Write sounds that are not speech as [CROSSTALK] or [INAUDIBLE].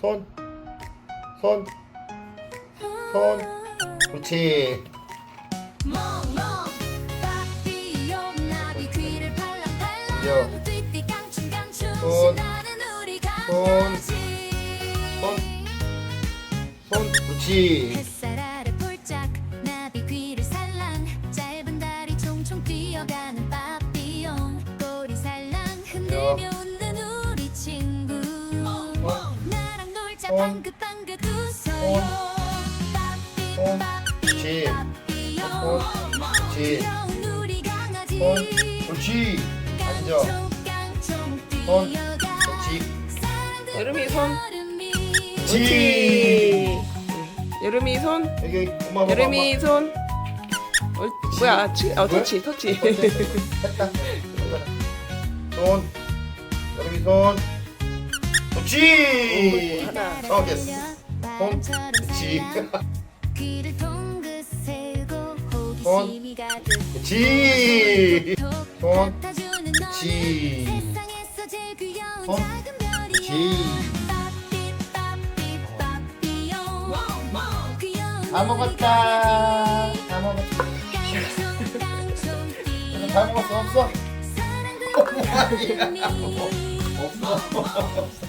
손, 손, 손. 그렇지. 이겨. 손, 손, 손, 손. 그렇지. 놀자 손. 방긋방긋 웃어요 빠삐 손. 빠삐 그렇지. 앉아. 그렇지. 사랑도 여름이 손. 그렇지. 여름이 손. 여기 엄마 엄마 여름이 손. 어, 뭐야? 치, 어, 터치, 터치. 했다. [LAUGHS] 손. 여름이 손. 하나. 어, 됐어. 손. 작은 별이야 그렇지. 빠삐 빠삐 빠삐용 귀여운 다 먹었다. 다 먹었다. [LAUGHS] 다 먹었어 없어? [LAUGHS] 없어.